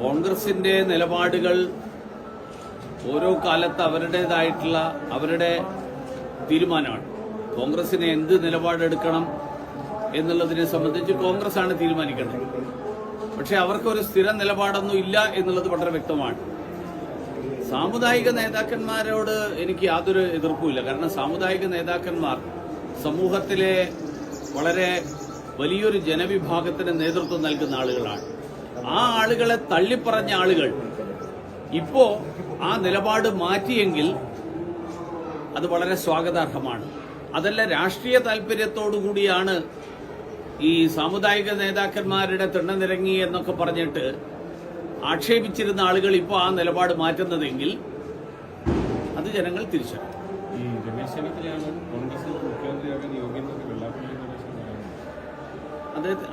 കോൺഗ്രസിന്റെ നിലപാടുകൾ ഓരോ കാലത്ത് അവരുടേതായിട്ടുള്ള അവരുടെ തീരുമാനമാണ്. കോൺഗ്രസിന് എന്ത് നിലപാടെടുക്കണം എന്നുള്ളതിനെ സംബന്ധിച്ച് കോൺഗ്രസ് ആണ് തീരുമാനിക്കേണ്ടത്. പക്ഷെ അവർക്കൊരു സ്ഥിര നിലപാടൊന്നും ഇല്ല എന്നുള്ളത് വളരെ വ്യക്തമാണ്. സാമുദായിക നേതാക്കന്മാരോട് എനിക്ക് യാതൊരു എതിർപ്പുമില്ല കാരണം സാമുദായിക നേതാക്കന്മാർ സമൂഹത്തിലെ വളരെ വലിയൊരു ജനവിഭാഗത്തിന് നേതൃത്വം നൽകുന്ന ആളുകളാണ്. ആ ആളുകളെ തള്ളിപ്പറഞ്ഞ ആളുകൾ. ഇപ്പോ ആ നിലപാട് മാറ്റിയെങ്കിൽ അത് വളരെ സ്വാഗതാർഹമാണ്. അതല്ല രാഷ്ട്രീയ താല്പര്യത്തോടുകൂടിയാണ് ഈ സാമുദായിക നേതാക്കന്മാരുടെ തിണ്ണനിരങ്ങി എന്നൊക്കെ പറഞ്ഞിട്ട് ആക്ഷേപിച്ചിരുന്ന ആളുകൾ ഇപ്പോൾ ആ നിലപാട് മാറ്റുന്നതെങ്കിൽ അത് ജനങ്ങൾ തിരിച്ചറിയും.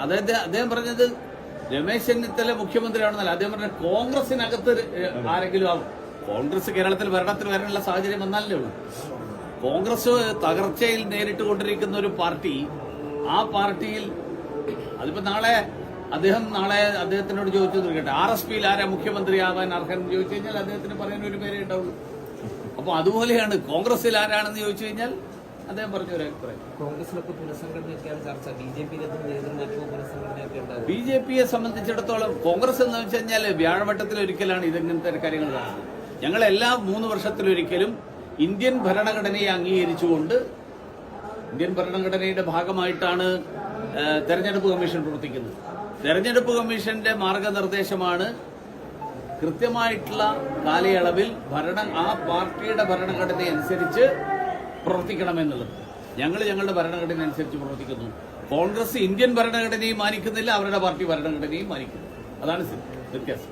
അദ്ദേഹത്തെ അദ്ദേഹം പറഞ്ഞത് രമേശ് ചെന്നിത്തല മുഖ്യമന്ത്രിയാണെന്നല്ല അദ്ദേഹം പറഞ്ഞ കോൺഗ്രസിനകത്ത് ആരെങ്കിലും ആവും. കോൺഗ്രസ് കേരളത്തിൽ ഭരണത്തിൽ വരാനുള്ള സാഹചര്യം വന്നാലേ ഉള്ളൂ. കോൺഗ്രസ് തകർച്ചയിൽ നേരിട്ട് കൊണ്ടിരിക്കുന്ന ഒരു പാർട്ടി ആ പാർട്ടിയിൽ അതിപ്പോ നാളെ അദ്ദേഹം നാളെ അദ്ദേഹത്തിനോട് ചോദിച്ചു തീർക്കട്ടെ ആർ എസ് പിയിൽ ആരാ മുഖ്യമന്ത്രിയാവാൻ അർഹൻ ചോദിച്ചു കഴിഞ്ഞാൽ അദ്ദേഹത്തിന് പറയാൻ ഒരു പേരേ ഉണ്ടാവുള്ളൂ. അപ്പൊ അതുപോലെയാണ് കോൺഗ്രസിൽ ആരാണെന്ന് ചോദിച്ചു കഴിഞ്ഞാൽ അദ്ദേഹം പറഞ്ഞ ഒരു അഭിപ്രായം. കോൺഗ്രസിലൊക്കെ പുനഃസംഘടനയൊക്കെയാണ് ചർച്ച. ബി ജെ പിയിലെത്തും പുനഃസംഘടന ബി ജെ പിയെ സംബന്ധിച്ചിടത്തോളം കോൺഗ്രസ് എന്ന് വെച്ച് കഴിഞ്ഞാൽ വ്യാഴവട്ടത്തിൽ ഒരിക്കലാണ് ഇതിങ്ങനത്തെ കാര്യങ്ങൾ കാണുന്നത് ഞങ്ങൾ എല്ലാ മൂന്ന് വർഷത്തിലൊരിക്കലും ഇന്ത്യൻ ഭരണഘടനയെ അംഗീകരിച്ചുകൊണ്ട് ഇന്ത്യൻ ഭരണഘടനയുടെ ഭാഗമായിട്ടാണ് തെരഞ്ഞെടുപ്പ് കമ്മീഷൻ പ്രവർത്തിക്കുന്നത്. തെരഞ്ഞെടുപ്പ് കമ്മീഷന്റെ മാർഗനിർദ്ദേശമാണ് കൃത്യമായിട്ടുള്ള കാലയളവിൽ ഭരണ ആ പാർട്ടിയുടെ ഭരണഘടന അനുസരിച്ച് പ്രവർത്തിക്കണമെന്നുള്ളത്. ഞങ്ങൾ ഞങ്ങളുടെ ഭരണഘടന അനുസരിച്ച് പ്രവർത്തിക്കുന്നു. കോൺഗ്രസ് ഇന്ത്യൻ ഭരണഘടനയും മാനിക്കുന്നില്ല അവരുടെ പാർട്ടി ഭരണഘടനയും മാനിക്കുന്നില്ല അതാണ് വ്യത്യാസം.